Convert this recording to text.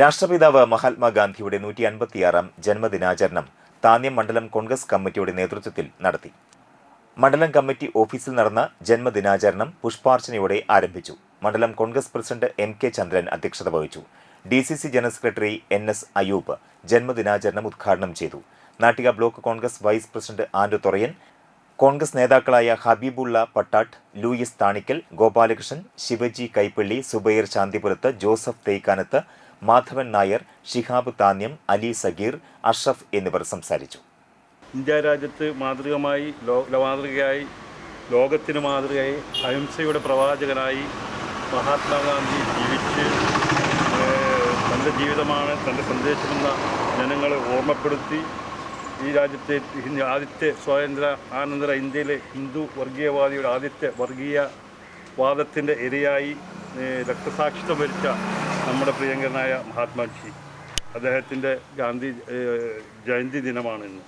രാഷ്ട്രപിതാവ് മഹാത്മാഗാന്ധിയുടെ നൂറ്റി അൻപത്തിയാറാം ജന്മദിനാചരണം താന്യം മണ്ഡലം കോൺഗ്രസ് കമ്മിറ്റിയുടെ നേതൃത്വത്തിൽ നടത്തി. മണ്ഡലം കമ്മിറ്റി ഓഫീസിൽ നടന്ന ജന്മദിനാചരണം പുഷ്പാർച്ചനയോടെ ആരംഭിച്ചു. മണ്ഡലം Congress president M K Chandran അധ്യക്ഷത വഹിച്ചു. D C C general secretary N S Ayub ജന്മദിനാചരണം ഉദ്ഘാടനം ചെയ്തു. Nattika block Congress vice president Andu Thorayan Congress നേതാക്കളായ ഹബീബുള്ള പട്ടാട്ട് ലൂയിസ് താണിക്കൽ ഗോപാലകൃഷ്ണൻ ശിവജി കൈപ്പള്ളി സുബൈർ ശാന്തിപുരത്ത് ജോസഫ് തേക്കാനത്ത് മാധവൻ നായർ ഷിഹാബ് താന്യം അലി സഗീർ അഷ്റഫ് എന്നിവർ സംസാരിച്ചു. ഇന്ത്യ രാജ്യത്ത് മാതൃകമായി മാതൃകയായി ലോകത്തിന് മാതൃകയായി അഹിംസയുടെ പ്രവാചകനായി മഹാത്മാഗാന്ധി ജീവിച്ച് തന്റെ ജീവിതമാണ് തന്റെ സന്ദേശമെന്ന ജനങ്ങളെ ഓർമ്മപ്പെടുത്തി ഈ രാജ്യത്തെ ആദ്യത്തെ സ്വാതന്ത്ര്യ ആനന്തര ഇന്ത്യയിലെ ഹിന്ദു വർഗീയവാദിയുടെ ആദ്യത്തെ വർഗീയ വാദത്തിന്റെ ഇരയായി രക്തസാക്ഷിത്വം വരിച്ച നമ്മുടെ പ്രിയങ്കരനായ മഹാത്മാജി അദ്ദേഹത്തിന്റെ ഗാന്ധി ജയന്തി ദിനമാണ് ഇന്ന്.